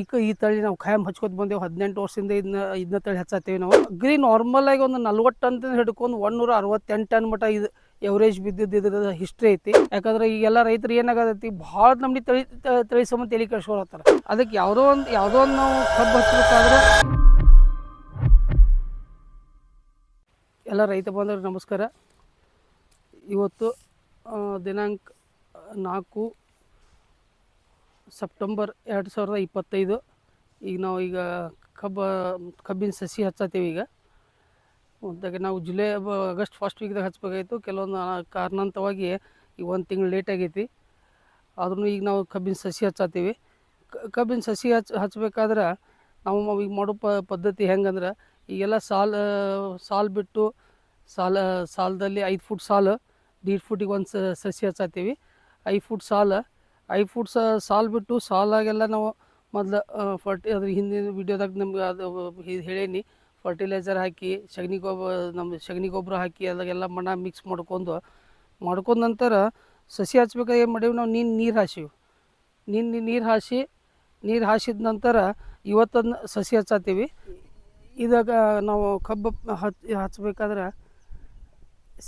ಈಗ ಈ ತಳಿ ನಾವು ಖಾಯಂ ಹಚ್ಕೊತ ಬಂದೇವು, ಹದಿನೆಂಟು ವರ್ಷದಿಂದ ಇದನ್ನ ಇದನ್ನ ತಳಿ ಹಚ್ಚತ್ತೇವೆ ನಾವು. ಅಗ್ರಿ ನಾರ್ಮಲ್ ಆಗಿ ಒಂದು ನಲ್ವತ್ತು ಟನ್ ಹಿಡ್ಕೊಂಡು ಒಂದೂರ ಅರವತ್ತೆಂಟು ಟನ್ ಮಟ್ಟ ಇದು ಎವರೇಜ್ ಬಿದ್ದಿದ್ದು ಇದ್ರ ಹಿಸ್ಟ್ರಿ ಐತಿ. ಯಾಕಂದ್ರೆ ಈಗೆಲ್ಲ ರೈತರು ಏನಾಗತೈತಿ ಭಾಳ ನಮ್ಗೆ ತಳಿ ತಳಿ ಸಂಬಂಧ ತಲೆ ಕೆಡ್ಸ್ಕೊಳತ್ತಾರ ಅದಕ್ಕೆ ಯಾವುದೋ ಒಂದು ಯಾವುದೋ ಒಂದು ನಾವು ಕಬ್ಬು ಹಚ್ಬೇಕಾದ್ರೆ ಎಲ್ಲ ರೈತ ಬಂಧುಗಳಿಗೆ ನಮಸ್ಕಾರ. ಇವತ್ತು ದಿನಾಂಕ ನಾಲ್ಕು ಸೆಪ್ಟೆಂಬರ್ ಎರಡು ಸಾವಿರದ ಇಪ್ಪತ್ತೈದು. ಈಗ ನಾವು ಈಗ ಕಬ್ಬ, ಕಬ್ಬಿನ ಸಸಿ ಹಚ್ಚತ್ತೀವಿ ಈಗ. ಅದಕ್ಕೆ ನಾವು ಜುಲೈ, ಆಗಸ್ಟ್ ಫಸ್ಟ್ ವೀಕ್ದಾಗ ಹಚ್ಚಬೇಕಾಯಿತು ಕೆಲವೊಂದು ಕಾರಣಾಂತವಾಗಿ ಈಗ ಒಂದು ತಿಂಗಳು ಲೇಟ್ ಆಗೈತಿ. ಆದ್ರೂ ಈಗ ನಾವು ಕಬ್ಬಿನ ಸಸಿ ಹಚ್ಚತ್ತೀವಿ. ಕಬ್ಬಿನ ಸಸಿ ಹಚ್ ಹಚ್ಚಬೇಕಾದ್ರೆ ನಾವು ಈಗ ಮಾಡೋ ಪದ್ಧತಿ ಹೆಂಗಂದ್ರೆ ಈಗೆಲ್ಲ ಸಾಲ, ಸಾಲು ಬಿಟ್ಟು ಸಾಲ, ಸಾಲದಲ್ಲಿ ಐದು ಫುಟ್ ಸಾಲು, ದೀಡ್ ಫುಟಿಗೆ ಒಂದು ಸಸಿ ಹಚ್ಚತ್ತೀವಿ. ಐದು ಫುಟ್ ಸಾಲು ಐದು ಫುಟ್ ಸಾಲು ಬಿಟ್ಟು ಸಾಲಾಗೆಲ್ಲ ನಾವು ಮೊದ್ಲು ಫರ್ಟಿ, ಅದ್ರ ಹಿಂದಿನ ವಿಡಿಯೋದಾಗ ನಮ್ಗೆ ಅದು ಹೇಳೀನಿ. ಫರ್ಟಿಲೈಸರ್ ಹಾಕಿ, ಸಗಣಿ ಗೊಬ್ಬರ ನಮ್ಮ ಸಗಣಿ ಗೊಬ್ಬರ ಹಾಕಿ ಅದಾಗೆಲ್ಲ ಮಣ್ಣ ಮಿಕ್ಸ್ ಮಾಡ್ಕೊಂಡು, ಮಾಡ್ಕೊಂಡ ನಂತರ ಸಸಿ ಹಚ್ಬೇಕಾದ್ರೆ ಏನು ಮಾಡೀವಿ ನಾವು, ನೀನು ನೀರು ಹಾಸಿವಿ. ನೀನು ನೀರು ಹಾಸಿ, ನೀರು ಹಾಸಿದ ನಂತರ ಇವತ್ತನ್ನು ಸಸಿ ಹಚ್ಚತ್ತೀವಿ. ಇದಾಗ ನಾವು ಕಬ್ಬು ಹಚ್, ಹಚ್ಬೇಕಾದ್ರೆ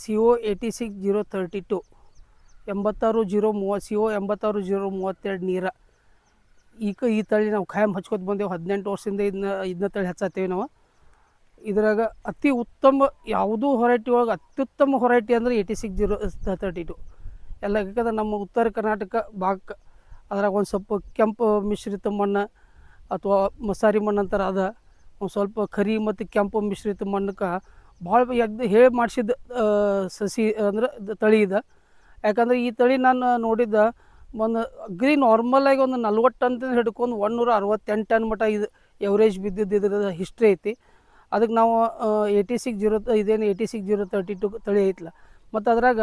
C O eighty six zero thirty two ಎಂಬತ್ತಾರು ಜೀರೋ ಮೂವತ್ತು ಸಿ ಒ ಎಂಬತ್ತಾರು ಜೀರೋ ಮೂವತ್ತೆರಡು ನೀರ. ಈಗ ಈ ತಳಿ ನಾವು ಖಾಯಂ ಹಚ್ಕೊತ ಬಂದೇವು, ಹದಿನೆಂಟು ವರ್ಷದಿಂದ ಇದನ್ನ ಇದನ್ನ ತಳಿ ಹಚ್ಚತ್ತೇವೆ ನಾವು. ಇದ್ರಾಗ ಅತಿ ಉತ್ತಮ ಯಾವುದೂ ಹೊರೈಟಿ ಒಳಗೆ ಅತ್ಯುತ್ತಮ ಹೊರೈಟಿ ಅಂದರೆ eighty six zero thirty two ಎಲ್ಲ ಯಾಕಂದ್ರೆ ನಮ್ಮ ಉತ್ತರ ಕರ್ನಾಟಕ ಭಾಗ ಅದ್ರಾಗ ಒಂದು ಸ್ವಲ್ಪ ಕೆಂಪು ಮಿಶ್ರಿತ ಮಣ್ಣು ಅಥವಾ ಮಸಾರಿ ಮಣ್ಣು ಅಂತಾರೆ ಅದ. ಒಂದು ಸ್ವಲ್ಪ ಕರಿ ಮತ್ತು ಕೆಂಪು ಮಿಶ್ರಿತ ಮಣ್ಣಕ್ಕೆ ಭಾಳ ಎಗ್ದು ಹೇಳಿ ಮಾಡಿಸಿದ ಸಸಿ ಅಂದ್ರೆ ತಳಿ ಇದೆ. ಯಾಕಂದ್ರೆ ಈ ತಳಿ ನಾನು ನೋಡಿದ್ದ ಒಂದು ಅಗ್ರಿ ನಾರ್ಮಲಾಗಿ ಒಂದು ನಲ್ವತ್ತು ಟನ್ ಹಿಡ್ಕೊಂಡು ಒಂದೂರ ಅರವತ್ತೆಂಟು ಟನ್ ಮಟ ಇದು ಎವರೇಜ್ ಬಿದ್ದಿದ್ದು ಇದ್ರ ಹಿಸ್ಟ್ರಿ ಐತಿ. ಅದಕ್ಕೆ ನಾವು ಏಯ್ಟಿ ಸಿಕ್ಸ್ ಜೀರೋ, ಇದೇನು eighty six zero thirty two ತಳಿ ಐತಲ್ಲ ಮತ್ತು ಅದ್ರಾಗ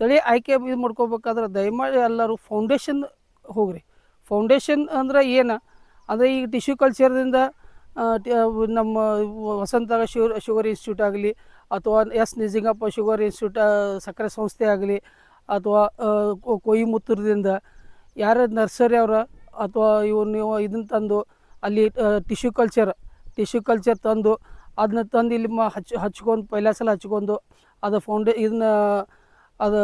ತಳಿ ಆಯ್ಕೆ ಇದು ಮಾಡ್ಕೋಬೇಕಾದ್ರೆ ದಯಮಾಡಿ ಎಲ್ಲರೂ ಫೌಂಡೇಶನ್ ಹೋಗ್ರಿ. ಫೌಂಡೇಶನ್ ಅಂದ್ರೆ ಏನು? ಅಂದರೆ ಈಗ ಟಿಶ್ಯೂ ಕಲ್ಚರ್ದಿಂದ ನಮ್ಮ ವಸಂತ ಶುಗರ್ ಶುಗರ್ ಇನ್ಸ್ಟಿಟ್ಯೂಟ್ ಆಗಲಿ ಅಥವಾ ಎಸ್ ನಿಜಿಂಗಪ್ಪ ಶುಗರ್ ಇನ್ಸ್ಟಿಟ್ಯೂಟ್ ಸಕ್ಕರೆ ಸಂಸ್ಥೆ ಆಗಲಿ ಅಥವಾ ಕೊಯಿಮುತ್ತೂರದಿಂದ ಯಾರ ನರ್ಸರಿ ಅವರ ಅಥವಾ ಇವನ್ನ ನೀವು ಇದನ್ನ ತಂದು ಅಲ್ಲಿ ಟಿಶ್ಯೂ ಕಲ್ಚರ್ ಟಿಶ್ಯೂ ಕಲ್ಚರ್ ತಂದು ಅದನ್ನ ತಂದು ಇಲ್ಲಿ ಮ, ಹಚ್, ಹಚ್ಕೊಂಡು ಪೈಲ ಸಲ ಹಚ್ಕೊಂಡು ಅದು ಫೌಂಡೇ, ಇದನ್ನ ಅದು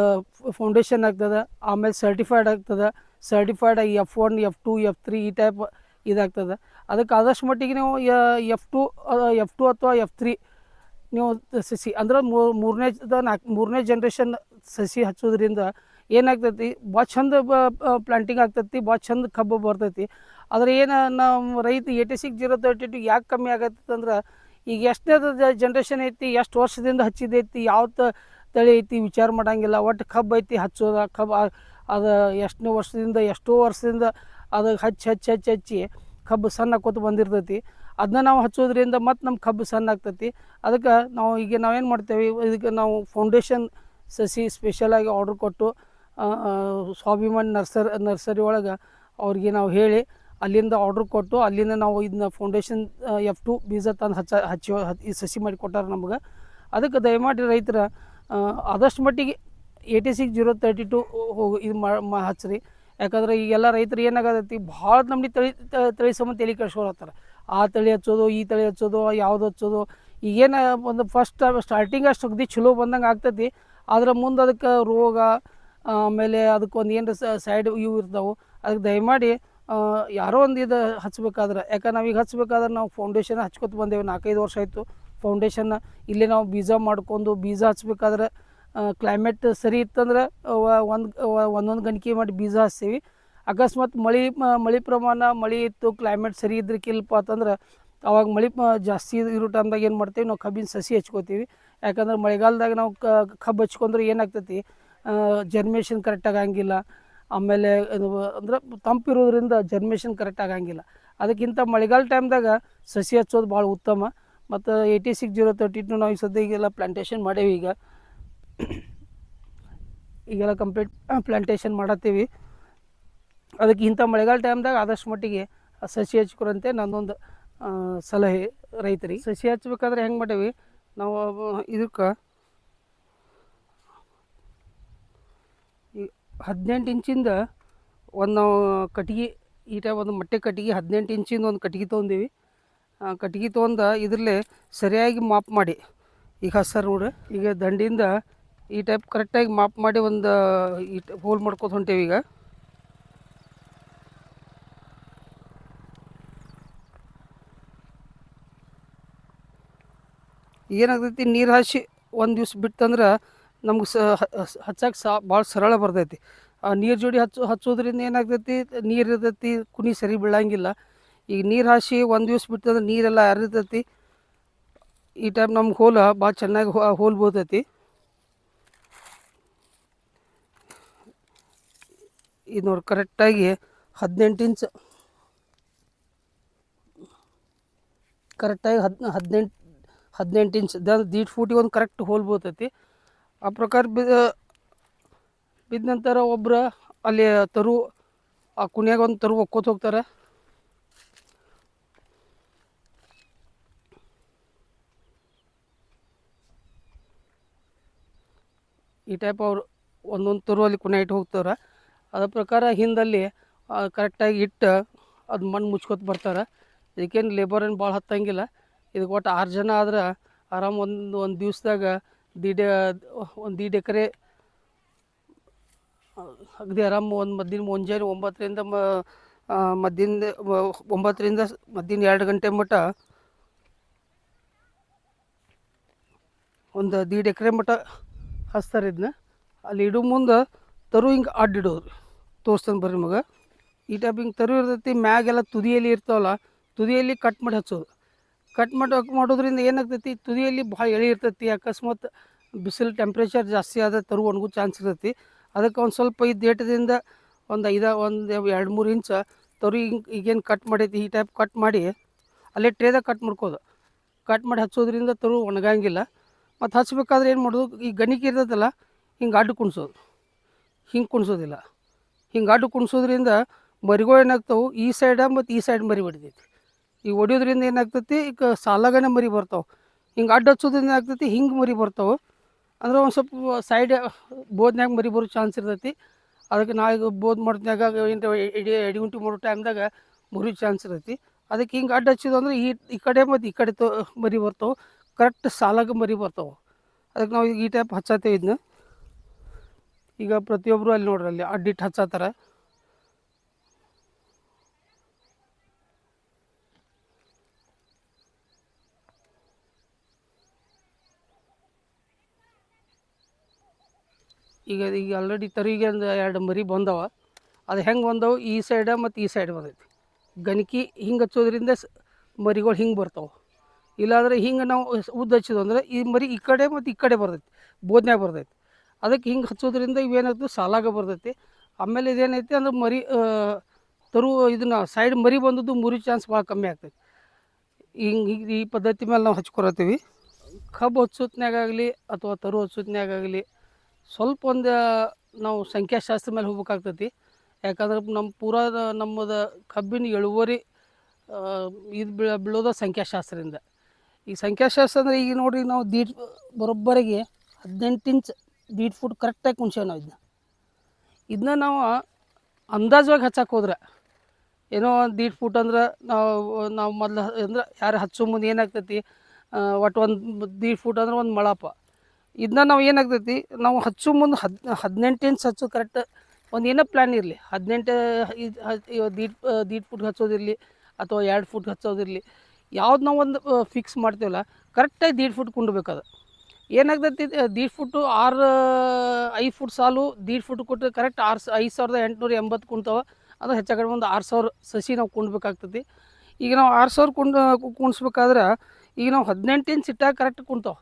ಫೌಂಡೇಶನ್ ಆಗ್ತದೆ, ಆಮೇಲೆ ಸರ್ಟಿಫೈಡ್ ಆಗ್ತದೆ, certified F one, F two, F three ಈ ಟೈಪ್ ಇದಾಗ್ತದೆ. ಅದಕ್ಕೆ ಆದಷ್ಟು ಮಟ್ಟಿಗೆ ನೀವು ಎಫ್ ಟು ಎಫ್ ಟು ಅಥವಾ ಎಫ್ ತ್ರೀ ನೀವು ಸಿ ಅಂದ್ರೆ ಮೂರನೇ ನಾಲ್ಕು ಮೂರನೇ ಜನ್ರೇಷನ್ ಸಸಿ ಹಚ್ಚೋದ್ರಿಂದ ಏನಾಗ್ತೈತಿ? ಭಾಳ ಚಂದ ಪ್ಲಾಂಟಿಂಗ್ ಆಗ್ತೈತಿ ಭಾಳ ಚಂದ ಕಬ್ಬು ಬರ್ತೈತಿ. ಆದರೆ ಏನು ನಮ್ಮ ರೈತ eighty six zero thirty two ಯಾಕೆ ಕಮ್ಮಿ ಆಗತ್ತೆ ಅಂದ್ರೆ, ಈಗ ಎಷ್ಟನೇದ ಜನ್ರೇಷನ್ ಐತಿ, ಎಷ್ಟು ವರ್ಷದಿಂದ ಹಚ್ಚಿದೈತಿ ಯಾವ ತಳಿ ಐತಿ ವಿಚಾರ ಮಾಡೋಂಗಿಲ್ಲ. ಒಟ್ಟು ಕಬ್ಬು ಐತಿ, ಹಚ್ಚೋದ ಕಬ್ಬು ಅದು ಎಷ್ಟನೇ ವರ್ಷದಿಂದ, ಎಷ್ಟೋ ವರ್ಷದಿಂದ ಅದು ಹಚ್ಚಿ ಹಚ್ಚಿ ಹಚ್ಚಿ ಹಚ್ಚಿ ಕಬ್ಬು ಸಣ್ಣ ಕೂತು ಬಂದಿರ್ತೈತಿ. ಅದನ್ನ ನಾವು ಹಚ್ಚೋದ್ರಿಂದ ಮತ್ತು ನಮ್ಮ ಕಬ್ಬು ಸಣ್ಣ ಆಗ್ತೈತಿ. ಅದಕ್ಕೆ ನಾವು ಈಗ ನಾವೇನು ಮಾಡ್ತೇವೆ, ಇದಕ್ಕೆ ನಾವು ಫೌಂಡೇಶನ್ ಸಸಿ ಸ್ಪೆಷಲಾಗಿ ಆರ್ಡ್ರ್ ಕೊಟ್ಟು ಸ್ವಾಭಿಮಾನ್ ನರ್ಸರ್, ನರ್ಸರಿ ಒಳಗೆ ಅವ್ರಿಗೆ ನಾವು ಹೇಳಿ ಅಲ್ಲಿಂದ ಆರ್ಡ್ರ್ ಕೊಟ್ಟು ಅಲ್ಲಿಂದ ನಾವು ಇದನ್ನ ಫೌಂಡೇಶನ್ ಎಫ್ ಟು ಬೀಜ ತಂದು ಹಚ್ಚ, ಹಚ್ಚಿ ಈ ಸಸಿ ಮಾಡಿ ಕೊಟ್ಟಾರ ನಮ್ಗೆ. ಅದಕ್ಕೆ ದಯಮಾಡಿ ರೈತರ ಆದಷ್ಟು ಮಟ್ಟಿಗೆ eighty six zero thirty two ಹೋಗಿ ಇದು ಮಾ ಹಚ್ಚಿರಿ ಯಾಕಂದ್ರೆ ಈಗೆಲ್ಲ ರೈತರು ಏನಾಗತ್ತೈತಿ ಭಾಳ ನಮ್ಮಿ ತಳಿ ತಳಿ ಸಂಬಂಧ ತಲೆ ಆ ತಳಿ ಹಚ್ಚೋದು, ಈ ತಳಿ ಹಚ್ಚೋದು, ಯಾವ್ದು ಹಚ್ಚೋದು, ಈಗೇನು ಒಂದು ಫಸ್ಟ್ ಸ್ಟಾರ್ಟಿಂಗ್ ಅಷ್ಟು ಅಗದಿ ಚಲೋ ಬಂದಂಗೆ ಆಗ್ತೈತಿ. ಆದ್ರೆ ಮುಂದೆ ಅದಕ್ಕೆ ರೋಗ, ಆಮೇಲೆ ಅದಕ್ಕೊಂದು ಏನು ಸೈಡ್ ಇವು ಇರ್ತಾವೆ. ಅದಕ್ಕೆ ದಯಮಾಡಿ ಯಾರೋ ಒಂದು ಇದು ಹಚ್ಬೇಕಾದ್ರೆ ಯಾಕಂದ್ರೆ ನಾವೀಗ ಹಚ್ಬೇಕಾದ್ರೆ ನಾವು ಫೌಂಡೇಶನ್ ಹಚ್ಕೊತ ಬಂದೇವೆ, ನಾಲ್ಕೈದು ವರ್ಷ ಆಯಿತು. ಫೌಂಡೇಶನ್ನ ಇಲ್ಲೇ ನಾವು ಬೀಜ ಮಾಡ್ಕೊಂಡು ಬೀಜ ಹಚ್ಬೇಕಾದ್ರೆ ಕ್ಲೈಮೇಟ್ ಸರಿ ಇತ್ತಂದ್ರೆ ಒಂದು ಒಂದೊಂದು ಗಣಿಕೆ ಮಾಡಿ ಬೀಜ ಹಚ್ತೀವಿ. ಅಕಸ್ಮಾತ್ ಮಳೆ ಮಳೆ ಪ್ರಮಾಣ, ಮಳೆ ಇತ್ತು ಕ್ಲೈಮೇಟ್ ಸರಿ ಇದ್ರಕ್ಕಿಲ್ಲಪ್ಪ ಅಂತಂದ್ರೆ, ಅವಾಗ ಮಳೆ ಜಾಸ್ತಿ ಇರೋ ಟೈಮ್ದಾಗ ಏನು ಮಾಡ್ತೀವಿ, ನಾವು ಕಬ್ಬಿನ ಸಸಿ ಹಚ್ಕೋತೀವಿ. ಯಾಕಂದ್ರೆ ಮಳೆಗಾಲದಾಗ ನಾವು ಕಬ್ಬು ಹಚ್ಕೊಂಡ್ರೆ ಏನಾಗ್ತೈತಿ? ಜರ್ಮೇಷನ್ ಕರೆಕ್ಟ್ ಆಗಂಗಿಲ್ಲ ಆಮೇಲೆ ಅಂದ್ರೆ ತಂಪಿರೋದ್ರಿಂದ ಜರ್ಮೇಷನ್ ಕರೆಕ್ಟ್ ಆಗಂಗಿಲ್ಲ ಅದಕ್ಕಿಂತ ಮಳೆಗಾಲ ಟೈಮ್ದಾಗ ಸಸಿ ಹಚ್ಚೋದು ಭಾಳ ಉತ್ತಮ. ಮತ್ತು eighty six zero thirty two ನಾವು ಸದ್ಯ ಈಗೆಲ್ಲ ಪ್ಲಾಂಟೇಶನ್ ಮಾಡೇವಿ ಈಗ. ಈಗೆಲ್ಲ ಕಂಪ್ಲೀಟ್ ಪ್ಲಾಂಟೇಶನ್ ಮಾಡತ್ತೀವಿ. ಅದಕ್ಕೆ ಇಂಥ ಮಳೆಗಾಲ ಟೈಮ್ದಾಗ ಆದಷ್ಟು ಮಟ್ಟಿಗೆ ಸಸಿ ಹಚ್ಕೊರಂತೆ ನನ್ನೊಂದು ಸಲಹೆ ರೈತರಿಗೆ. ಸಸಿ ಹಚ್ಬೇಕಾದ್ರೆ ಹೆಂಗೆ ಮಾಡೇವಿ? ನಾವು ಇದಕ್ಕೆ ಈ ಹದಿನೆಂಟು ಇಂಚಿಂದ ಒಂದು ನಾವು ಕಟ್ಗೆ ಈ ಟೈಪ್ ಒಂದು ಮೊಟ್ಟೆ ಕಟ್ಟಿಗೆ ಹದಿನೆಂಟು ಇಂಚಿಂದ ಒಂದು ಕಟ್ಟಿಗೆ ತೊಗೊಂಡೀವಿ. ಕಟ್ಗೆ ತೊಗೊಂಡು ಇದರಲ್ಲೇ ಸರಿಯಾಗಿ ಮಾಪ್ ಮಾಡಿ. ಈಗ ಹಸರ್ ನೋಡಿ, ಈಗ ದಂಡಿಂದ ಈ ಟೈಪ್ ಕರೆಕ್ಟಾಗಿ ಮಾಪ್ ಮಾಡಿ ಒಂದು ಈ ಹೋಲ್ ಮಾಡ್ಕೊತ ಹೊಂಟೇವಿ ಈಗ. ಏನಾಗ್ತೈತಿ, ನೀರು ಹಾಸಿ ಒಂದು ದಿವ್ಸ ಬಿಟ್ಟಂದ್ರೆ ನಮ್ಗೆ ಸ ಹಚ್ಚಕ್ಕೆ ಸಾ ಭಾಳ ಸರಳ ಬರ್ತೈತಿ. ಆ ನೀರು ಜೋಡಿ ಹಚ್ಚು, ಹಚ್ಚೋದ್ರಿಂದ ಏನಾಗ್ತೈತಿ, ನೀರು ಇರ್ತೈತಿ ಕುನಿ ಸರಿ ಬೀಳಂಗಿಲ್ಲ. ಈಗ ನೀರು ಹಾಸಿ ಒಂದು ದಿವ್ಸ ಬಿಟ್ಟಂದ್ರೆ ನೀರೆಲ್ಲ ಹರಿತೈತಿ. ಈ ಟೈಮ್ ನಮ್ಗೆ ಹೋಲ ಭಾಳ ಚೆನ್ನಾಗಿ ಹೋಲ್ ಬೋತೈತಿ ಇದು ನೋಡಿ ಕರೆಕ್ಟಾಗಿ ಹದಿನೆಂಟು ಇಂಚ್ ಕರೆಕ್ಟಾಗಿ ಹದ್, ಹದಿನೆಂಟು ಹದಿನೆಂಟು ಇಂಚ್ ದೀಡ್ ಫೂಟಿಗೆ ಒಂದು ಕರೆಕ್ಟ್ ಹೋಲ್ ಬೀಳ್ತೈತಿ. ಆ ಪ್ರಕಾರ ಬಿದ್ದ ಬಿದ್ದ ನಂತರ ಒಬ್ಬರು ಅಲ್ಲಿ ತರು, ಆ ಕುಣಿಯಾಗ ಒಂದು ತರು ಒಕ್ಕೋತ ಹೋಗ್ತಾರೆ. ಈ ಟೈಪ್ ಅವರು ಒಂದೊಂದು ತರು ಅಲ್ಲಿ ಕುಣಿಯ ಇಟ್ಟು ಹೋಗ್ತಾರೆ. ಅದರ ಪ್ರಕಾರ ಹಿಂದಲ್ಲಿ ಕರೆಕ್ಟಾಗಿ ಇಟ್ಟು ಅದು ಮಣ್ಣು ಮುಚ್ಕೊತ ಬರ್ತಾರೆ. ಇದಕ್ಕೇನು ಲೇಬರ್ ಏನು ಭಾಳ ಹತ್ತಂಗಿಲ್ಲ. ಇದಕ್ಕೆ ಒಟ್ಟು ಆರು ಜನ ಆದ್ರೆ ಆರಾಮ್ ಒಂದು ಒಂದು ದಿವ್ಸದಾಗ ದೀಡ್, ಒಂದು ದೀಡ್ ಎಕರೆ, ಅಗದಿ ಆರಾಮ್ ಒಂದು ಮಧ್ಯಾಹ್ನ ಮುಂಜಾನೆ ಒಂಬತ್ತರಿಂದ ಮ ಮಧ್ಯಾಹ್ನ ಒಂಬತ್ತರಿಂದ ಮಧ್ಯಾಹ್ನ ಎರಡು ಗಂಟೆ ಮಟ್ಟ ಒಂದು ದೀಡ್ ಎಕರೆ ಮಟ್ಟ ಹಚ್ತಾರೆ ಇದನ್ನ ಅಲ್ಲಿ ಇಡೋ ಮುಂದೆ ತರು ಹಿಂಗೆ ಅಡ್ಡಿಡೋದು ತೋರಿಸ್ತಾನೆ ಬರ್ರಿ ಮಗ. ಈ ಟೈಪ್ ಹಿಂಗೆ ತರು ಇರ್ತೈತಿ, ಮ್ಯಾಗೆಲ್ಲ ತುದಿಯಲ್ಲಿ ಇರ್ತಾವಲ್ಲ, ತುದಿಯಲ್ಲಿ ಕಟ್ ಮಾಡಿ ಹಚ್ಚೋದು. ಕಟ್ ಮಾಡಿ ಮಾಡೋದ್ರಿಂದ ಏನಾಗ್ತೈತಿ? ತುದಿಯಲ್ಲಿ ಭಾಳ ಎಳೆ ಇರ್ತೈತಿ, ಅಕಸ್ಮಾತ್ ಬಿಸಿಲು ಟೆಂಪ್ರೇಚರ್ ಜಾಸ್ತಿ ಆದ ತರು ಒಣಗೂ ಚಾನ್ಸ್ ಇರ್ತೈತಿ. ಅದಕ್ಕೆ ಒಂದು ಸ್ವಲ್ಪ ಈ ದೇಟದಿಂದ ಒಂದು ಐದ, ಒಂದು ಎರಡು, ಮೂರು ಇಂಚ ತರು ಹಿಂಗೆ ಈಗೇನು ಕಟ್ ಮಾಡೈತಿ? ಈ ಟೈಪ್ ಕಟ್ ಮಾಡಿ ಅಲ್ಲೇ ಟ್ರೇದಾಗ ಕಟ್ ಮಾಡ್ಕೋದು. ಕಟ್ ಮಾಡಿ ಹಚ್ಚೋದ್ರಿಂದ ತರು ಒಣಗಂಗಿಲ್ಲ. ಮತ್ತು ಹಚ್ಬೇಕಾದ್ರೆ ಏನು ಮಾಡೋದು? ಈ ಗಣಿಕೆ ಇರ್ತೈತಲ್ಲ ಹಿಂಗೆ ಅಡ್ಡು ಕುಣ್ಸೋದು. ಹಿಂಗೆ ಕುಣ್ಸೋದಿಲ್ಲ. ಹಿಂಗೆ ಅಡ್ಡು ಕುಣ್ಸೋದ್ರಿಂದ ಮರಿಗಳು ಏನಾಗ್ತಾವೆ? ಈ ಸೈಡ ಮತ್ತು ಈ ಸೈಡ್ ಮರಿ ಹೊಡಿತೈತಿ ಈಗ ಹೊಡಿಯೋದ್ರಿಂದ ಏನಾಗ್ತೈತಿ? ಈಗ ಸಾಲಾಗನೇ ಮರಿ ಬರ್ತಾವೆ. ಹಿಂಗೆ ಅಡ್ಡ ಹಚ್ಚೋದ್ರಿಂದ ಏನಾಗ್ತೈತಿ? ಹಿಂಗೆ ಮರಿ ಬರ್ತಾವೆ. ಅಂದ್ರೆ ಒಂದು ಸ್ವಲ್ಪ ಸೈಡ್ ಬೋದ್ನಾಗ ಮರಿ ಬರೋ ಚಾನ್ಸ್ ಇರ್ತೈತಿ. ಅದಕ್ಕೆ ನಾ ಈಗ ಬೋದ್ ಮಾಡಿದಾಗ ಏನು ಎಡಿ ಎಡಿ ಗುಂಟಿ ಮಾಡೋ ಟೈಮ್ದಾಗ ಮುರಿ ಚಾನ್ಸ್ ಇರ್ತೈತಿ. ಅದಕ್ಕೆ ಹಿಂಗೆ ಅಡ್ಡ ಹಚ್ಚಿದ್ದು ಅಂದ್ರೆ ಈ ಈ ಕಡೆ ಮತ್ತು ಈ ಕಡೆ ತೋ, ಮರಿ ಬರ್ತಾವೆ. ಕರೆಕ್ಟ್ ಸಾಲಾಗ ಮರಿ ಬರ್ತಾವೆ. ಅದಕ್ಕೆ ನಾವು ಈಗ ಈ ಟೈಪ್ ಹಚ್ಚತ್ತೇವೆ ಇದನ್ನ ಈಗ ಪ್ರತಿಯೊಬ್ಬರು ಅಲ್ಲಿ ನೋಡ್ರಿ, ಅಲ್ಲಿ ಅಡ್ಡಿಟ್ಟು ಹಚ್ಚತ್ತಾರ. ಈಗ ಈಗ ಆಲ್ರೆಡಿ ತರಿಗೆ ಒಂದು ಎರಡು ಮರಿ ಬಂದವ. ಅದು ಹೆಂಗೆ ಬಂದವು? ಈ ಸೈಡ ಮತ್ತು ಈ ಸೈಡ್ ಬಂದೈತಿ. ಗಣಕಿ ಹಿಂಗೆ ಹಚ್ಚೋದ್ರಿಂದ ಮರಿಗಳು ಹಿಂಗೆ ಬರ್ತಾವೆ. ಇಲ್ಲಾಂದ್ರೆ ಹಿಂಗೆ ನಾವು ಉದ್ದ ಹಚ್ಚಿದ್ವು ಅಂದ್ರೆ ಈ ಮರಿ ಈ ಕಡೆ ಮತ್ತು ಈ ಕಡೆ ಬರ್ತೈತಿ, ಬೋದ್ನ್ಯಾಗ ಬರ್ತೈತಿ. ಅದಕ್ಕೆ ಹಿಂಗೆ ಹಚ್ಚೋದ್ರಿಂದ ಇವೇನಾಗ್ತದೆ ಸಾಲಾಗ ಬರ್ತೈತಿ. ಆಮೇಲೆ ಇದೇನೈತಿ ಅಂದ್ರೆ ಮರಿ ತರು ಇದನ್ನ ಸೈಡ್ ಮರಿ ಬಂದದ್ದು ಮುರಿ ಚಾನ್ಸ್ ಭಾಳ ಕಮ್ಮಿ ಆಗ್ತೈತಿ. ಹಿಂಗೆ ಈ ಪದ್ಧತಿ ಮೇಲೆ ನಾವು ಹಚ್ಕೊರತ್ತೀವಿ ಕಬ್ಬು ಹಚ್ಚೋತ್ನಾಗಾಗಲಿ ಅಥವಾ ತರು ಹಚ್ಚೋತ್ನಾಗಾಗಲಿ ಸ್ವಲ್ಪ ಒಂದು ನಾವು ಸಂಖ್ಯಾಶಾಸ್ತ್ರ ಮೇಲೆ ಹೋಗ್ಬೇಕಾಗ್ತೈತಿ. ಯಾಕಂದ್ರೆ ನಮ್ಮ ಪೂರ ನಮ್ಮದು ಕಬ್ಬಿನ ಇಳುವರಿ ಇದು ಬೀಳ ಬೀಳೋದು ಸಂಖ್ಯಾಶಾಸ್ತ್ರದಿಂದ. ಈ ಸಂಖ್ಯಾಶಾಸ್ತ್ರ ಅಂದರೆ ಈಗ ನೋಡಿರಿ ನಾವು ದೀಡ್, ಬರೋಬ್ಬರಿಗೆ ಹದಿನೆಂಟು ಇಂಚ್ ದೀಡ್ ಫುಟ್ ಕರೆಕ್ಟಾಗಿ ಕುಣ್ಸೇವೆ ನಾವು ಇದನ್ನ ಇದನ್ನ ನಾವು ಅಂದಾಜವಾಗಿ ಹಚ್ಚಕ್ಕೆ ಹೋದ್ರೆ, ಏನೋ ಒಂದು ದೀಡ್ ಫುಟ್ ಅಂದ್ರೆ ನಾವು ನಾವು ಮೊದಲು, ಅಂದ್ರೆ ಯಾರು ಹಚ್ಚೋ ಮುಂದೆ ಏನಾಗ್ತೈತಿ ಒಟ್ಟು ಒಂದು ದೀಡ್ ಫುಟ್ ಅಂದ್ರೆ ಒಂದು ಮೊಳಪ. ಇದನ್ನ ನಾವು ಏನಾಗ್ತೈತಿ, ನಾವು ಹಚ್ಚು ಮುಂದೆ ಹದ್ ಹದಿನೆಂಟು ಇಂಚ್ ಹಚ್ಚು ಕರೆಕ್ಟ್ ಒಂದು ಏನೋ ಪ್ಲ್ಯಾನ್ ಇರಲಿ. ಹದಿನೆಂಟು, ಇದು ದೀಡ್ ದೀಡ್ ಫುಟ್ ಹಚ್ಚೋದಿರಲಿ ಅಥವಾ ಎರಡು ಫುಟ್ ಹಚ್ಚೋದಿರಲಿ ಯಾವ್ದು ನಾವು ಒಂದು ಫಿಕ್ಸ್ ಮಾಡ್ತೀವಲ್ಲ ಕರೆಕ್ಟಾಗಿ ದೀಡ್ ಫುಟ್ ಕುಂಡ್ಬೇಕದು ಏನಾಗ್ತೈತಿ ದೀಡ್ ಫುಟ್ಟು ಆರು ಐದು ಫುಟ್ ಸಾಲು, ದೀಡ್ ಫುಟ್ ಕೊಟ್ಟರೆ ಕರೆಕ್ಟ್ ಆರು ಐದು ಸಾವಿರದ ಎಂಟುನೂರ ಎಂಬತ್ತು ಕುಂತಾವೆ. ಅದು ಹೆಚ್ಚು ಕಡಿಮೆ ಒಂದು ಆರು ಸಾವಿರ ಸಸಿ ನಾವು ಕುಣ್ಬೇಕಾಗ್ತೈತಿ ಈಗ ನಾವು ಆರು ಸಾವಿರ ಕುಂಡ್ ಕುಣಿಸ್ಬೇಕಾದ್ರೆ ಈಗ ನಾವು ಹದಿನೆಂಟು ಇಂಚ್ ಇಟ್ಟಾಗ ಕರೆಕ್ಟ್ ಕುಣ್ತಾವೆ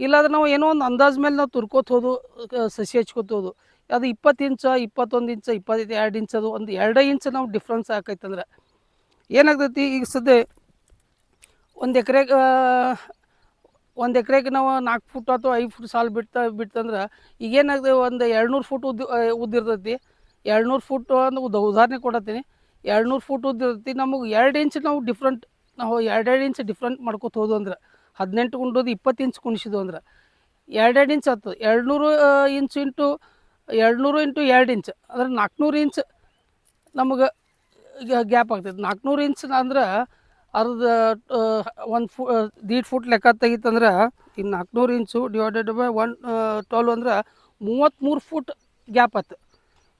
ಇಲ್ಲಾಂದ್ರೆ ನಾವು ಏನೋ ಒಂದು ಅಂದಾಜು ಮೇಲೆ ನಾವು ತುರ್ಕೋತ ಹೋದು, ಕ- ಸಸಿ ಹಚ್ಕೋತ ಹೋದು. ಅದು ಇಪ್ಪತ್ತು ಇಂಚ, ಇಪ್ಪತ್ತೊಂದು ಇಂಚ, ಇಪ್ಪತ್ತೈದು, ಎರಡು ಇಂಚ್ ಅದು ಒಂದು ಎರಡೇ ಇಂಚ್ ನಾವು ಡಿಫ್ರೆನ್ಸ್ ಆಕೈತಂದ್ರೆ ಏನಾಗ್ತೈತಿ ಈಗ ಸದ್ಯ ಒಂದು ಎಕರೆಗೆ ಒಂದು ಎಕರೆಗೆ ನಾವು ನಾಲ್ಕು ಫುಟ್ ಅಥವಾ ಐದು ಫುಟ್ ಸಾಲು ಬಿಡ್ತಾ, ಬಿಡ್ತಂದ್ರೆ ಈಗೇನಾಗ್ತದೆ ಒಂದು ಎರಡುನೂರು ಫುಟ್ ಉದ್ದ ಉದ್ದಿರ್ತೈತಿ. ಎರಡುನೂರು ಫುಟ್ ಅಂದ್ರೆ ಉದ, ಉದಾಹರಣೆ ಕೊಡತ್ತೀನಿ. ಎರಡುನೂರು ಫುಟ್ ಉದ್ದಿರ್ತೈತಿ. ನಮಗೆ ಎರಡು ಇಂಚ್ ನಾವು ಡಿಫ್ರೆಂಟ್ ನಾವು ಎರಡೆರಡು ಇಂಚ್ ಡಿಫ್ರೆಂಟ್ ಮಾಡ್ಕೊತ ಹೋದು ಅಂದ್ರೆ ಹದಿನೆಂಟು ಗುಂಡೋದು ಇಪ್ಪತ್ತು ಇಂಚ್ ಕುಣಿಸಿದ್ವು ಅಂದ್ರೆ. ಎರಡೆರಡು ಇಂಚ್ ಆಗ್ತದೆ ಎರಡುನೂರು ಇಂಚ್ ಇಂಟು, ಎರಡುನೂರು ಇಂಟು ಎರಡು ಇಂಚ್ ಅಂದ್ರೆ ನಾಲ್ಕುನೂರು ಇಂಚ್ ನಮಗೆ ಗ್ಯಾಪ್ ಆಗ್ತೈತೆ. ನಾಲ್ಕುನೂರು ಇಂಚ್ ಅಂದ್ರೆ ಅರ್ಧ ಒಂದು ಫು ದೀಡ್ ಫುಟ್ ಲೆಕ್ಕ ತೆಗಿತಂದ್ರೆ ಈ ನಾಲ್ಕುನೂರು inch divided by one twelve ಅಂದ್ರೆ ಮೂವತ್ತ್ಮೂರು ಫುಟ್ ಗ್ಯಾಪ್ ಆತು.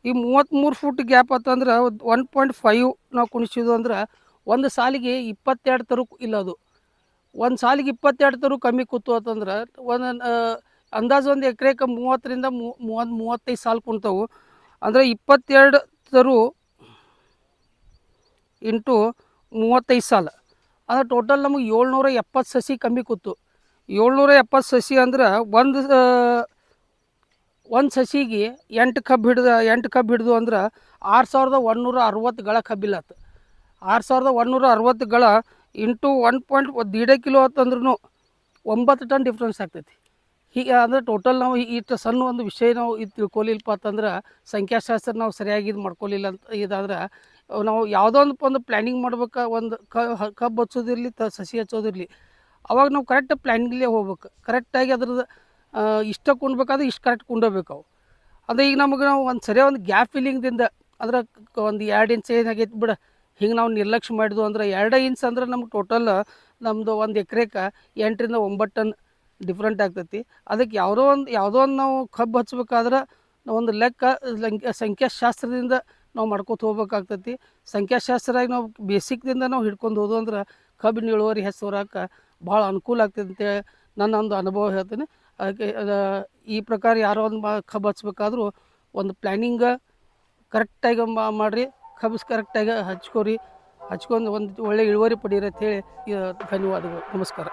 ಈ ಮೂವತ್ತ್ಮೂರು ಫುಟ್ ಗ್ಯಾಪ್ ಆತಂದ್ರೆ ಒನ್ ಪಾಯಿಂಟ್ ಫೈವ್ ನಾವು ಕುಣಿಸಿದ್ದು ಅಂದ್ರೆ ಒಂದು ಸಾಲಿಗೆ ಇಪ್ಪತ್ತೆರಡು ತರು ಇಲ್ಲ ಅದು. ಒಂದು ಸಾಲಿಗೆ ಇಪ್ಪತ್ತೆರಡು ತರು ಕಮ್ಮಿ ಕೂತು ಅಂತಂದ್ರೆ ಒಂದು ಅಂದಾಜು ಒಂದು ಎಕರೆಗೆ ಮೂವತ್ತರಿಂದ ಮೂವತ್ತು, ಮೂವತ್ತೈದು ಸಾಲು ಕುಂತವು. ಅಂದರೆ ಇಪ್ಪತ್ತೆರಡು ತರು ಇಂಟು ಮೂವತ್ತೈದು ಸಾಲ. ಅಂದರೆ ಟೋಟಲ್ ನಮಗೆ ಏಳ್ನೂರ ಎಪ್ಪತ್ತು ಸಸಿ ಕಮ್ಮಿ ಕೂತು. ಏಳ್ನೂರ ಎಪ್ಪತ್ತು ಸಸಿ ಅಂದ್ರೆ ಒಂದು ಒಂದು ಸಸಿಗೆ ಎಂಟು ಕಬ್ಬು ಹಿಡ್ದು, ಎಂಟು ಕಬ್ಬು ಹಿಡ್ದು ಅಂದ್ರೆ ಆರು ಸಾವಿರದ ಒಂದುನೂರ ಅರವತ್ತು ಗಳ ಕಬ್ಬಿಲ್ಲತ್ತು ಆರು ಸಾವಿರದ ಒಂದುನೂರ ಅರವತ್ತು ಗಳ ಇಂಟು ಒನ್ ಪಾಯಿಂಟ್ ದೀಡೇ ಕಿಲೋ ಅಂತಂದ್ರೂ ಒಂಬತ್ತು ಟನ್ ಡಿಫ್ರೆನ್ಸ್ ಆಗ್ತೈತಿ. ಹೀಗೆ ಅಂದರೆ ಟೋಟಲ್ ನಾವು ಇಷ್ಟು ಸಣ್ಣ ಒಂದು ವಿಷಯ ನಾವು ಇದು ತಿಳ್ಕೊಲಿಲ್ಲಪ್ಪ ಅಂತಂದ್ರೆ ಸಂಖ್ಯಾಶಾಸ್ತ್ರ ನಾವು ಸರಿಯಾಗಿ ಇದು ಮಾಡ್ಕೊಲಿಲ್ಲ ಅಂತ ಇದಾದ್ರೆ ನಾವು ಯಾವುದೋ ಒಂದು ಒಂದು ಪ್ಲ್ಯಾನಿಂಗ್ ಮಾಡ್ಬೇಕು, ಒಂದು ಕಬ್ಬು ಹಚ್ಚೋದಿರಲಿ, ತ ಸಸಿ ಹಚ್ಚೋದಿರಲಿ, ಅವಾಗ ನಾವು ಕರೆಕ್ಟ್ ಪ್ಲ್ಯಾನಿಂಗ್ಲೇ ಹೋಗ್ಬೇಕು. ಕರೆಕ್ಟಾಗಿ ಅದ್ರದ್ದು ಇಷ್ಟ ಕುಣ್ಬೇಕಾದ್ರೆ ಇಷ್ಟು ಕರೆಕ್ಟ್ ಕೊಂಡೋಗ್ಬೇಕು ಅವು. ಅಂದರೆ ಈಗ ನಮಗೆ ನಾವು ಒಂದು ಸರಿಯಾದ ಒಂದು ಗ್ಯಾಪ್ ಫಿಲ್ಲಿಂಗ್ದಿಂದ ಅಂದ್ರೆ ಒಂದು ಎರಡು ಇಂಚ್ ಏನಾಗೈತೆ ಬಿಡ. ಹಿಂಗೆ ನಾವು ನಿರ್ಲಕ್ಷ್ಯ ಮಾಡಿದ್ವು ಅಂದ್ರೆ ಎರಡು ಇಂಚ್ ಅಂದ್ರೆ ನಮ್ಗೆ ಟೋಟಲ್ ನಮ್ಮದು ಒಂದು ಎಕರೆಗೆ ಎಂಟರಿಂದ ಒಂಬತ್ತು ಟನ್ ಡಿಫ್ರೆಂಟ್ ಆಗ್ತೈತಿ. ಅದಕ್ಕೆ ಯಾವುದೋ ಒಂದು ಯಾವುದೋ ಒಂದು ನಾವು ಕಬ್ಬು ಹಚ್ಬೇಕಾದ್ರೆ ಒಂದು ಲೆಕ್ಕ ಲಂಕ್ ಸಂಖ್ಯಾಶಾಸ್ತ್ರದಿಂದ ನಾವು ಮಾಡ್ಕೊತ ಹೋಗ್ಬೇಕಾಗ್ತೈತಿ. ಸಂಖ್ಯಾಶಾಸ್ತ್ರ ನಾವು ಬೇಸಿಕ್ದಿಂದ ನಾವು ಹಿಡ್ಕೊಂಡು ಹೋದ್ವು ಅಂದ್ರೆ ಕಬ್ಬಿನ ಇಳುವರಿ ಹೆಸರಾಕ ಭಾಳ ಅನುಕೂಲ ಆಗ್ತೈತೆ ಅಂತೇಳಿ ನನ್ನ ಒಂದು ಅನುಭವ ಹೇಳ್ತೀನಿ. ಅದಕ್ಕೆ ಈ ಪ್ರಕಾರ ಯಾರೋ ಒಂದು ಮಾ, ಕಬ್ಬು ಹಚ್ಬೇಕಾದ್ರೂ ಒಂದು ಪ್ಲ್ಯಾನಿಂಗ ಕರೆಕ್ಟಾಗಿ ಮಾಡಿರಿ. ಕಬ್ಬು ಕರೆಕ್ಟಾಗಿ ಹಚ್ಕೋರಿ. ಹಚ್ಕೊಂಡು ಒಂದು ಒಳ್ಳೆ ಇಳುವರಿ ಪಡೀರಿ ಅಂತೇಳಿ ಧನ್ಯವಾದಗಳು. ನಮಸ್ಕಾರ.